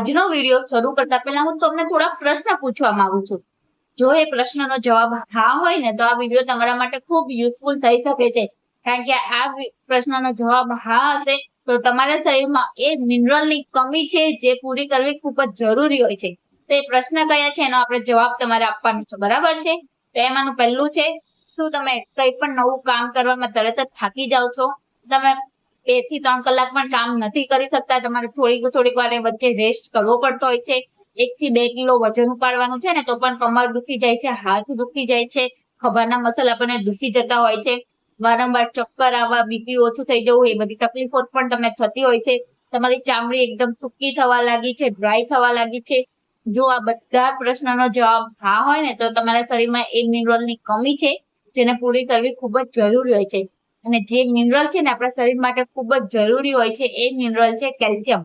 આજનો વીડિયો શરૂ કરતા પહેલા હું તમને થોડા પ્રશ્ન પૂછવા માંગુ છું. જો એ પ્રશ્નનો જવાબ હા હોય ને, તો આ વીડિયો તમારા માટે ખૂબ યુઝફુલ થઈ શકે છે. કારણ કે આ પ્રશ્નનો જવાબ હા હશે, તો તમારા શરીરમાં એ મિનરલની કમી છે જે પૂરી કરવી ખૂબ જ જરૂરી હોય છે. તો એ પ્રશ્ન કયા છે એનો આપણે જવાબ તમારે આપવાનો છે, બરાબર છે? તો એમાંનું પહેલું છે, શું તમે કંઈ પણ નવું કામ કરવામાં તરત જ થાકી જાઓ છો? તમે બેથી ત્રણ કલાક પણ કામ નથી કરી શકતા. તમારે થોડીક થોડીક વાર વચ્ચે રેસ્ટ કરવો પડતો હોય છે. એક થી બે કિલો વજન ઉપાડવાનું છે ને, તો પણ કમર દુખી જાય છે, હાથ દુખી જાય છે. ખભાના મસલ આપણને દુખી જતા હોય છે. વારંવાર ચક્કર આવવા બીપી ઓછું થઈ જવું, એ બધી તકલીફો પણ તમને થતી હોય છે. તમારી ચામડી એકદમ સૂકી થવા લાગી છે ડ્રાય થવા લાગી છે. જો આ બધા પ્રશ્નનો જવાબ હા હોય ને, તો તમારા શરીરમાં એ મિનરલની કમી છે, જેને પૂરી કરવી ખૂબ જ જરૂરી હોય છે. અને જે મિનરલ છે ને આપણા શરીર માટે ખૂબ જ જરૂરી હોય છે, એ મિનરલ છે કેલ્શિયમ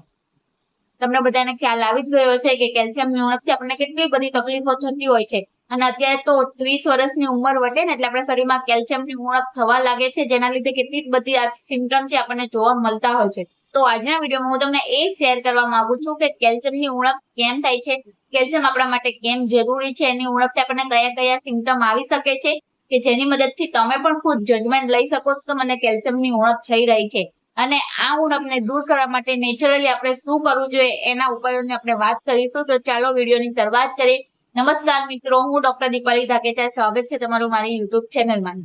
તમને બધાને ખ્યાલ આવી જ ગયો છે કે કેલ્શિયમની ઉણપથી આપણને કેટલી બધી તકલીફો થતી હોય છે. અને અત્યારે તો ત્રીસ વર્ષની ઉંમર વટે ને એટલે આપણા શરીરમાં કેલ્શિયમની ઉણપ થવા લાગે છે, જેના લીધે કેટલી બધી સિમ્ટમ છે આપણને જોવા મળતા હોય છે. તો આજના વિડીયોમાં હું તમને એ શેર કરવા માંગુ છું કે કેલ્શિયમની ઉણપ કેમ થાય છે કેલ્શિયમ આપણા માટે કેમ જરૂરી છે, એની ઉણપથી આપણને કયા કયા સિમ્ટમ આવી શકે છે કે જેની મદદથી તમે પણ ખુદ જજમેન્ટ લઈ શકો છો મને કેલ્શિયમની ઉણપ થઈ રહી છે. અને આ ઉણપને દૂર કરવા માટે નેચરલી આપણે શું કરવું જોઈએ એના ઉપાયોની આપણે વાત કરીશું. તો ચાલો વિડીયોની શરૂઆત કરીએ. નમસ્કાર મિત્રો, હું ડોક્ટર દીપાલી ધાકેચા સ્વાગત છે તમારું મારી યુટ્યુબ ચેનલમાં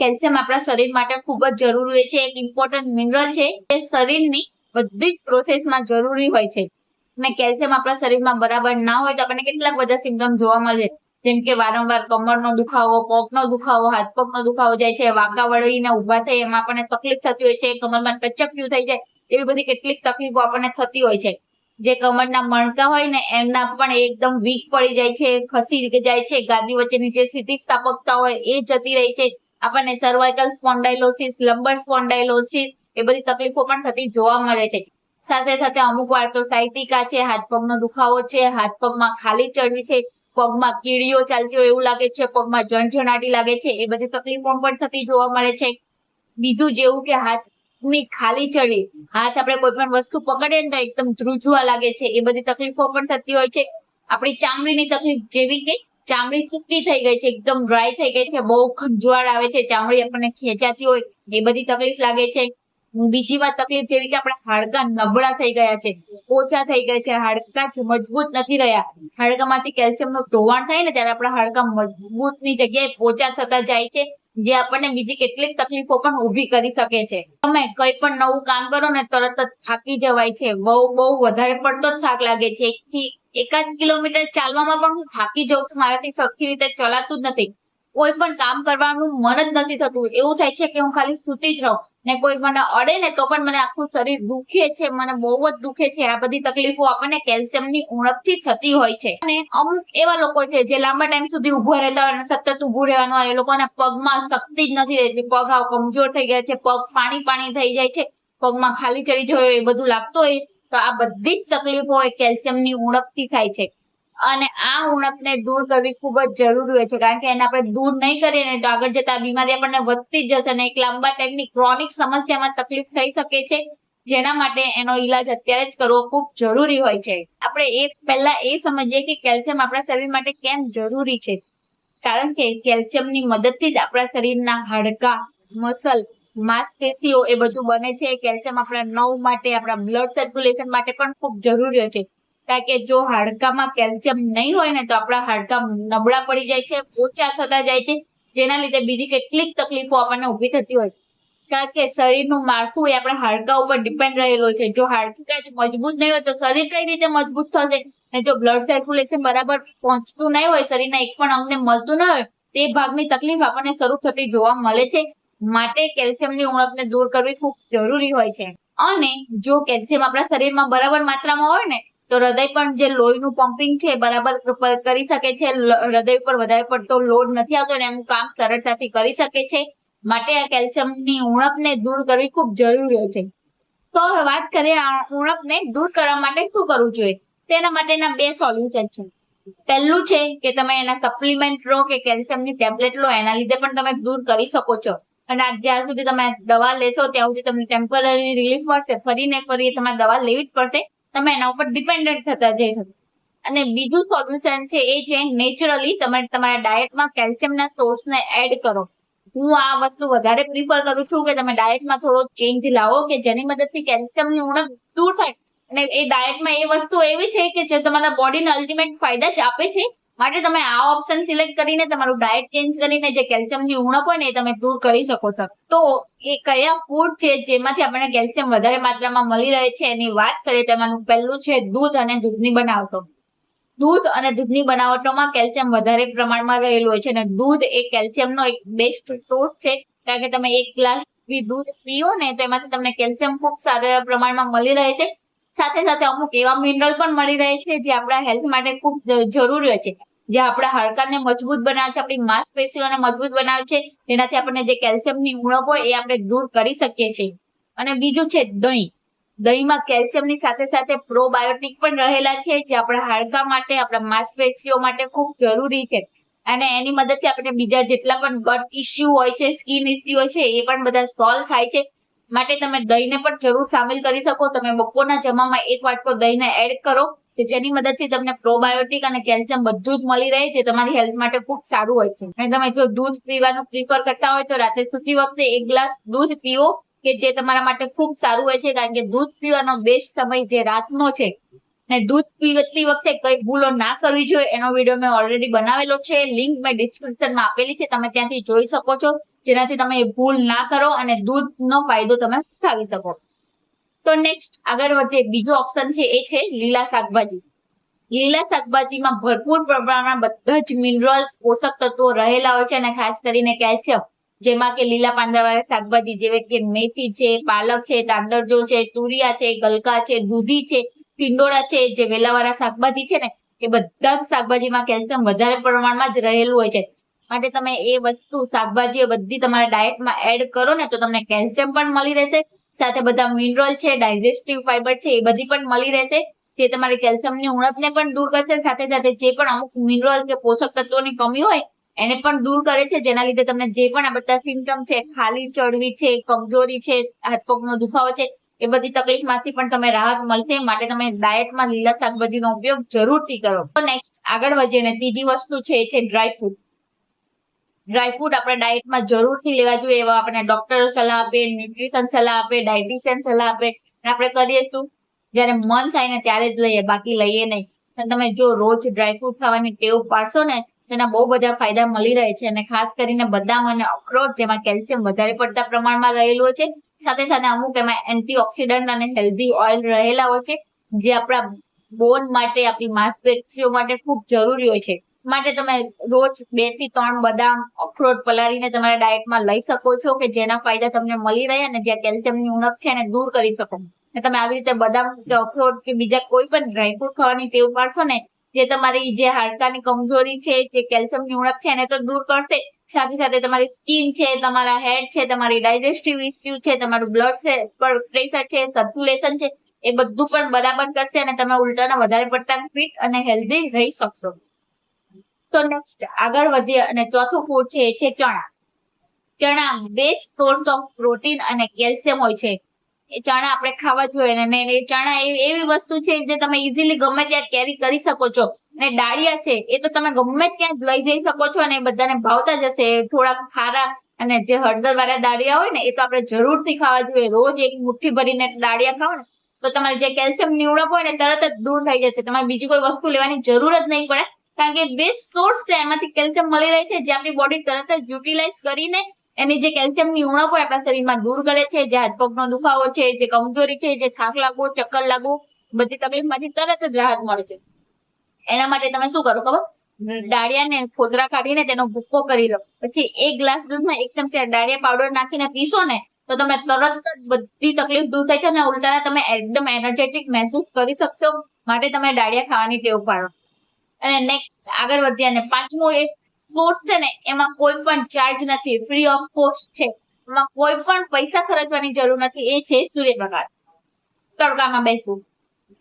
કેલ્શિયમ આપણા શરીર માટે ખૂબ જ જરૂરી છે, એક ઇમ્પોર્ટન્ટ મિનરલ છે જે શરીરની બધી જ પ્રોસેસમાં જરૂરી હોય છે. અને કેલ્શિયમ આપણા શરીરમાં બરાબર ના હોય તો આપણને કેટલાક બધા સિમ્પટમ જોવા મળે જેમ કે વારંવાર કમરનો દુખાવો, પગનો દુખાવો, હાથ પગનો દુખાવો જાય છે, વાંકા વળીને ઊભા થઈ એમાં આપણને તકલીફ થતી હોય છે, કમરમાં ટચક્યું થઈ જાય, એવી બધી કેટલીક તકલીફો આપણને થતી હોય છે. જે કમરના મણકા હોય ને, એમના પણ એકદમ વીક પડી જાય છે, ખસી જાય છે, ગાદી વચ્ચેની જે સ્થિતિસ્થાપકતા હોય એ જતી રહી છે. આપણને સર્વાઇકલ સ્પોન્ડાઇલોસિસ લંબર સ્પોન્ડાઇલોસિસ એ બધી તકલીફો પણ થતી જોવા મળે છે. સાથે સાથે અમુક વાર તો સાયટિકા છે, હાથ પગનો દુખાવો છે, હાથ પગમાં ખાલી ચડવી છે પગમાં કીડીઓ ચાલતી હોય એવું લાગે છે, પગમાં જણજણાટી લાગે છે, એ બધી તકલીફો પણ થતી જોવા મળે છે. બીજું જેવું કે હાથની ખાલી ચડવી હાથ આપણે કોઈ પણ વસ્તુ પકડીએ ને તો એકદમ ધ્રુજવા લાગે છે, એ બધી તકલીફો પણ થતી હોય છે. આપણી ચામડીની તકલીફ જેવી કે ચામડી સૂકી થઈ ગઈ છે, એકદમ ડ્રાય થઈ ગઈ છે, બહુ ખંજવાળ આવે છે, ચામડી આપણને ખેંચાતી હોય, એ બધી તકલીફ લાગે છે. બીજી વાત તકલીફ જેવી કે આપણા હાડકા નબળા થઈ ગયા છે, ઓછા થઈ ગયા છે, હાડકા મજબૂત નથી રહ્યા. હાડકામાંથી કેલ્શિયમનું ધોવાણ થાય ને ત્યારે આપણા હાડકા મજબૂતની જગ્યાએ પોચા થતા જાય છે, જે આપણને બીજી કેટલીક તકલીફો પણ ઊભી કરી શકે છે. તમે કંઈ પણ નવું કામ કરો ને તરત જ થાકી જવાય છે. બહુ બહુ વધારે પડતો જ થાક લાગે છે. એકાદ કિલોમીટર ચાલવામાં પણ હું થાકી જાઉં છું. મારાથી સરખી રીતે ચલાતું જ નથી. કોઈ પણ કામ કરવાનું મન જ નથી થતું. એવું થાય છે કે હું ખાલી સૂતી જ રહું ને કોઈ મને અડે ને તો પણ મને આખું શરીર દુખે છે, મને બહુ જ દુખે છે. આ બધી તકલીફો આપણને કેલ્શિયમની ઉણપથી થતી હોય છે. અને અમુક એવા લોકો છે જે લાંબા ટાઈમ સુધી ઊભા રહેતા હોય અને સતત ઊભું રહેવાનું હોય, એ લોકોને પગમાં શક્તિ જ નથી રહેતી. પગ આવ કમજોર થઈ ગયા છે, પગ પાણી પાણી થઈ જાય છે, પગમાં ખાલી ચડી જાય એ બધું લાગતું હોય તો આ બધી જ તકલીફો એ કેલ્શિયમની ઉણપથી થાય છે. અને આ ઉણપને દૂર કરવી ખૂબ જ જરૂરી હોય છે, કારણ કે એને આપણે દૂર નહીં કરીએ ને તો આગળ જતા બીમારી આપણને વધતી જ જશે અને એક લાંબા ટાઈમની ક્રોનિક સમસ્યામાં તકલીફ થઈ શકે છે, જેના માટે એનો ઈલાજ અત્યારે જ કરવો ખૂબ જરૂરી હોય છે. આપણે એ પહેલા એ સમજીએ કે કેલ્શિયમ આપણા શરીર માટે કેમ જરૂરી છે, કારણ કે કેલ્શિયમની મદદથી જ આપણા શરીરના હાડકા, મસલ, માંસપેશીઓ એ બધું બને છે. કેલ્શિયમ આપણા નવ માટે, આપણા બ્લડ સર્ક્યુલેશન માટે પણ ખૂબ જરૂરી હોય છે. કારણ કે જો હાડકામાં કેલ્શિયમ નહીં હોય ને તો આપણા હાડકા નબળા પડી જાય છે, ઓછા થતા જાય છે, જેના લીધે બીજી કેટલીક તકલીફો આપણને ઊભી થતી હોય. કારણ કે શરીરનું માળખું એ આપણા હાડકા ઉપર ડિપેન્ડ રહેલું છે. જો હાડકા જ મજબૂત નહીં હોય તો શરીર કઈ રીતે મજબૂત થશે? ને જો બ્લડ સર્ક્યુલેશન બરાબર પહોંચતું નહીં હોય, શરીરના એક પણ અંગને મળતું ન હોય, તે ભાગની તકલીફ આપણને શરૂ થતી જોવા મળે છે. માટે કેલ્શિયમની ઉણપને દૂર કરવી ખૂબ જરૂરી હોય છે. અને જો કેલ્શિયમ આપણા શરીરમાં બરાબર માત્રામાં હોય ને તો હૃદય પણ જે લોહીનું પમ્પિંગ છે બરાબર કરી શકે છે. હૃદય ઉપર વધારે પડતો લોડ નથી આવતો અને એનું કામ સરળતાથી કરી શકે છે. માટે આ કેલ્શિયમની ઉણપને દૂર કરવી ખૂબ જરૂરી છે. તો વાત કરીએ આ ઉણપને દૂર કરવા માટે શું કરવું જોઈએ? તેના માટેના બે સોલ્યુશન છે. પહેલું છે કે તમે એના સપ્લિમેન્ટ લો કે કેલ્શિયમની ટેબ્લેટ લો, એના લીધે પણ તમે દૂર કરી શકો છો. અને જ્યાં સુધી તમે દવા લેશો, ત્યાં સુધી તમને ટેમ્પરરી રિલીફ મળશે. ફરીને ફરી તમારે દવા લેવી જ પડશે. તમે એના ઉપર ડિપેન્ડન્ટ થતા જઈ શકો. અને બીજું સોલ્યુશન છે એ છે નેચરલી તમે તમારા ડાયટમાં કેલ્શિયમના સોર્સને એડ કરો. હું આ વસ્તુ વધારે પ્રિફર કરું છું કે તમે ડાયટમાં થોડો ચેન્જ લાવો કે જેની મદદથી કેલ્શિયમની ઉણપ દૂર થાય. અને એ ડાયટમાં એ વસ્તુ એવી છે કે જે તમારા બોડીને અલ્ટિમેટ ફાયદા જ આપે છે. માટે તમે આ ઓપ્શન સિલેક્ટ કરીને તમારું ડાયટ ચેન્જ કરીને જે કેલ્શિયમની ઉણપ હોય ને એ તમે દૂર કરી શકો છો. તો એ કયા ફૂડ છે જેમાંથી આપણને કેલ્શિયમ વધારે માત્રામાં મળી રહે છે એની વાત કરીએ તેમાંનું પહેલું છે દૂધ અને દૂધની બનાવટો. દૂધ અને દૂધની બનાવટોમાં કેલ્શિયમ વધારે પ્રમાણમાં રહેલું હોય છે અને દૂધ એ કેલ્શિયમનો એક બેસ્ટ સોર્સ છે. કારણ કે તમે એક ગ્લાસ દૂધ પીઓ ને તો એમાંથી તમને કેલ્શિયમ ખૂબ સારા પ્રમાણમાં મળી રહે છે. સાથે સાથે અમુક એવા મિનરલ પણ મળી રહે છે જે આપણા હેલ્થ માટે ખૂબ જરૂરી હોય છે. જે આપણા હાડકાને મજબૂત બનાવે છે, આપણી માંસપેશીઓને મજબૂત બનાવે છે. જેનાથી આપણને જે કેલ્શિયમની ઉણપ હોય એ આપણે દૂર કરી શકીએ છીએ. અને બીજું છે દહીં. દહીંમાં કેલ્શિયમની સાથે સાથે પ્રોબાયોટિક પણ રહેલા છે, જે આપણા હાડકા માટે, આપણા માંસપેશીઓ માટે ખૂબ જરૂરી છે. અને એની મદદથી આપણે બીજા જેટલા પણ ગટ ઇસ્યુ હોય છે સ્કિન ઇસ્યુ હોય છે, એ પણ બધા સોલ્વ થાય છે. માટે તમે દહીંને પણ જરૂર સામેલ કરી શકો. તમે બપોરના જમામાં એક વાટકો દહીંને એડ કરો, કે જેની મદદથી તમને પ્રોબાયોટિક અને કેલ્શિયમ બધું જ મળી રહે, જે તમારી હેલ્થ માટે ખૂબ સારું હોય છે. અને તમે જો દૂધ પીવાનું પ્રિફર કરતા હોય, તો રાત્રે સૂતી વખતે એક ગ્લાસ દૂધ પીવો, કે જે તમારા માટે ખૂબ સારું હોય છે, કારણ કે દૂધ પીવાનો બેસ્ટ સમય જે રાતનો છે. ને દૂધ પીવતી વખતે કઈ ભૂલો ના કરવી જોઈએ, એનો વીડિયો મેં ઓલરેડી બનાવેલો છે. લિંક મેં ડિસ્ક્રિપ્શનમાં આપેલી છે, તમે ત્યાંથી જોઈ શકો છો. જેનાથી તમે એ ભૂલ ના કરો અને દૂધનો ફાયદો તમે ઉઠાવી શકો. તો નેક્સ્ટ આગળ વધે બીજો ઓપ્શન છે એ છે લીલા શાકભાજી. લીલા શાકભાજીમાં ભરપૂર પ્રમાણમાં બધા જ મિનરલ પોષક તત્વો રહેલા હોય છે અને ખાસ કરીને કેલ્શિયમ જેમાં કે લીલા પાંદડાવાળા શાકભાજી જેવી કે મેથી છે, પાલક છે, તાંદરજો છે, તુરિયા છે, ગલકા છે, દૂધી છે, ટિંડોળા છે, જે વેલાવાળા શાકભાજી છે ને, એ બધા જ શાકભાજીમાં કેલ્શિયમ વધારે પ્રમાણમાં જ રહેલું હોય છે. માટે તમે એ વસ્તુ શાકભાજી બધી તમારા ડાયટમાં એડ કરો ને તો તમને કેલ્શિયમ પણ મળી રહેશે. સાથે બધા મિનરલ છે, ડાયજેસ્ટિવ ફાઈબર છે, એ બધી પણ મળી રહેશે, જે તમારી કેલ્શિયમની ઉણપને પણ દૂર કરશે. સાથે સાથે જે પણ અમુક મિનરલ કે પોષક તત્વોની કમી હોય, એને પણ દૂર કરે છે. જેના લીધે તમને જે પણ આ બધા સિમ્ટમ છે, ખાલી ચડવી છે, કમજોરી છે, હાથ પગનો દુખાવો છે, એ બધી તકલીફમાંથી પણ તમે રાહત મળશે. માટે તમે ડાયટમાં લીલા શાકભાજીનો ઉપયોગ જરૂરથી કરો. તો નેક્સ્ટ આગળ વધીએ ને ત્રીજી વસ્તુ છે, એ છે ડ્રાય ફ્રૂટ ડ્રાયફ્રૂટ આપણે ડાયટમાં જરૂરથી લેવા જોઈએ એવા આપણે ડોક્ટરો સલાહ આપે ન્યુટ્રિશન સલાહ આપે ડાયટિશિયન સલાહ આપે. આપણે કરીએ શું? જ્યારે મન થાય ને ત્યારે જ લઈએ, બાકી લઈએ નહીં. તમે જો રોજ ડ્રાયફ્રૂટ ખાવાની ટેવ પાડશો ને તેના બહુ બધા ફાયદા મળી રહે છે. અને ખાસ કરીને બદામ અને અખરોટ, જેમાં કેલ્શિયમ વધારે પડતા પ્રમાણમાં રહેલું છે. સાથે સાથે અમુક એમાં એન્ટીઓક્સિડન્ટ અને હેલ્ધી ઓઇલ રહેલા હોય છે, જે આપણા બોન માટે, આપણી માંસપેશીઓ માટે ખૂબ જરૂરી હોય છે. માટે તમે રોજ બેથી ત્રણ બદામ અખરોટ પલાળીને તમારા ડાયટમાં લઈ શકો છો કે જેના ફાયદા તમને મળી રહે અને જ્યાં કેલ્શિયમની ઉણપ છે એને દૂર કરી શકો. ને તમે આવી રીતે બદામ કે અખરોટ કે બીજા કોઈ પણ ડ્રાયફ્રૂટ ખાવાની ટેવ પાડશો ને, જે તમારી જે હાડકાની કમજોરી છે, જે કેલ્શિયમની ઉણપ છે એને તો દૂર કરશે. સાથે સાથે તમારી સ્કિન છે, તમારા હેડ છે, તમારી ડાયજેસ્ટિવ ઇસ્યુ છે, તમારું બ્લડ પ્રેશર છે સર્ક્યુલેશન છે, એ બધું પણ બરાબર કરશે અને તમે ઉલટાના વધારે પડતા ફિટ અને હેલ્ધી રહી શકશો. તો નેક્સ્ટ આગળ વધીએ અને ચોથું ફૂડ છે એ છે ચણા. ચણા બેસ્ટ સોર્સ ઓફ પ્રોટીન અને કેલ્શિયમ હોય છે. એ ચણા આપણે ખાવા જોઈએ અને એ ચણા એવી વસ્તુ છે જે તમે ઇઝીલી ગમે ત્યાં કેરી કરી શકો છો. અને ડાળિયા છે, એ તો તમે ગમે ત્યાં લઈ જઈ શકો છો અને બધાને ભાવતા જ હશે. થોડાક ખારા અને જે હળદર વાળા દાળિયા હોય ને, એ તો આપણે જરૂરથી ખાવા જોઈએ. રોજ એક મુઠ્ઠી ભરીને દાળિયા ખાઓ ને, તો તમારે જે કેલ્શિયમ નિવડપ હોય ને તરત જ દૂર થઈ જશે. તમારે બીજી કોઈ વસ્તુ લેવાની જરૂર જ નહીં પડે. કારણ કે બેસ્ટ સોર્સ છે એમાંથી કેલ્શિયમ મળી રહે છે, જે આપણી બોડી તરત જ યુટિલાઇઝ કરીને એની જે કેલ્શિયમની ઉણપ હોય આપણા શરીરમાં દૂર કરે છે, જે હાથ પગનો દુખાવો છે, જે કમજોરી છે, જે થાક લાગવો, ચક્કર લાગવું, બધી તકલીફમાંથી તરત જ રાહત મળે છે. એના માટે તમે શું કરો ખબર? ડાળિયાને ફોદરા કાઢીને તેનો ભૂક્કો કરી લો. પછી એક ગ્લાસ દૂધમાં એક ચમચી ડાળિયા પાવડર નાખીને પીશો ને, તો તમે તરત જ બધી તકલીફ દૂર થાય છે અને ઉલટાના તમે એકદમ એનર્જેટિક મહેસૂસ કરી શકશો. માટે તમે ડાળિયા ખાવાની ટેવ પાડો. અને નેક્સ્ટ આગળ વધીએ અને પાંચમો એક કોર્સ છે ને, એમાં કોઈ પણ ચાર્જ નથી ફ્રી ઓફ કોસ્ટ છે. એમાં કોઈ પણ પૈસા ખર્ચવાની જરૂર નથી, એ છે સૂર્યપ્રકાશ. તડકામાં બેસવું.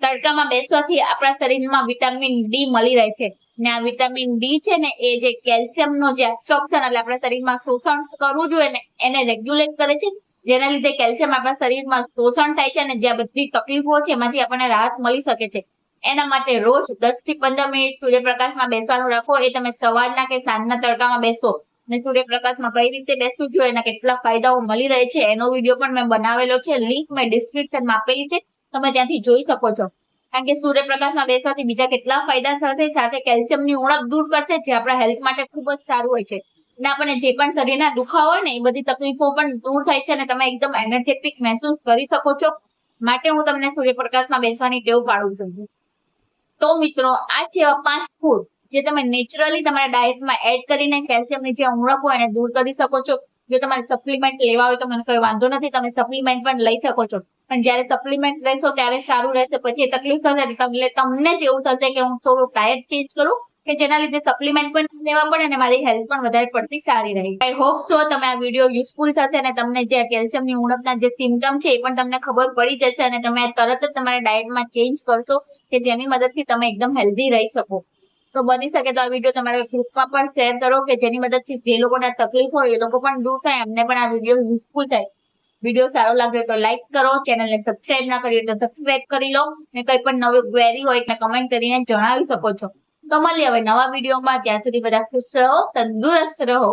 તડકામાં બેસવાથી આપણા શરીરમાં વિટામિન ડી મળી રહે છે. ને આ વિટામિન ડી છે ને, એ જે કેલ્શિયમનો જે એબ્સોર્પ્શન એટલે આપણા શરીરમાં શોષણ કરવું જોઈએ ને, એને રેગ્યુલેટ કરે છે. જેના લીધે કેલ્શિયમ આપણા શરીરમાં શોષણ થાય છે અને જે બધી તકલીફો છે, એમાંથી આપણને રાહત મળી શકે છે. એના માટે રોજ દસથી પંદર મિનિટ સૂર્યપ્રકાશમાં બેસવાનું રાખો. એ તમે સવારના કે સાંજના તડકામાં બેસો. અને સૂર્યપ્રકાશમાં કઈ રીતે બેસવું જોઈએ એના કેટલા ફાયદાઓ મળી રહે છે એનો વીડિયો પણ મેં બનાવેલો છે. લિંક મેં ડિસ્ક્રિપ્શનમાં આપેલી છે. તમે ત્યાંથી જોઈ શકો છો. કારણ કે સૂર્યપ્રકાશમાં બેસવાથી બીજા કેટલા ફાયદા થશે? સાથે કેલ્શિયમની ઉણપ દૂર કરશે, જે આપણા હેલ્થ માટે ખૂબ જ સારું હોય છે. અને આપણને જે પણ શરીરના દુખાવો હોય ને, એ બધી તકલીફો પણ દૂર થાય છે અને તમે એકદમ એનર્જેટિક મહેસૂસ કરી શકો છો. માટે હું તમને સૂર્યપ્રકાશમાં બેસવાની ટેવ પાડું છું. તો મિત્રો, આ છે પાંચ ફૂડ જે તમે નેચરલી તમારા ડાયટમાં એડ કરીને કેલ્શિયમની જે ઉણપ હોય એને દૂર કરી શકો છો. જો તમારે સપ્લિમેન્ટ લેવા હોય તો મને કોઈ વાંધો નથી, તમે સપ્લિમેન્ટ પણ લઈ શકો છો. પણ જ્યારે સપ્લિમેન્ટ લેશો ત્યારે સારું રહેશે. પછી તકલીફ થશે એટલે તમને જ એવું થશે કે હું થોડું ડાયટ ચેન્જ કરું, કે જેના લીધે સપ્લિમેન્ટ પણ લેવા પડે અને મારી હેલ્થ પણ વધારે પડતી સારી રહી. આઈ હોપ સો તમે આ વીડિયો યુઝફુલ થશે અને તમને જે કેલ્શિયમની ઉણપના જે સિમ્ટમ છે એ પણ તમને ખબર પડી જશે અને તમે તરત જ તમારા ડાયટમાં ચેન્જ કરશો. કે જેની મદદથી તમે એકદમ હેલ્ધી રહી શકો. તો બની શકે તો આ વીડિયો તમારા ગ્રુપમાં પણ શેર કરો કે જેની મદદથી જે લોકોને તકલીફ હોય એ લોકો પણ દૂર થાય, એમને પણ આ વીડિયો યુઝફુલ થાય. વીડિયો સારો લાગ્યો તો લાઈક કરો ચેનલને સબસ્ક્રાઇબ ના કરી તો સબસ્ક્રાઇબ કરી લો ને કંઈ પણ નવી ક્વેરી હોય એટલે કમેન્ટ કરીને જણાવી શકો છો. તો મળીએ હવે નવા વિડીયોમાં ત્યાં સુધી બધા ખુશ રહો, તંદુરસ્ત રહો.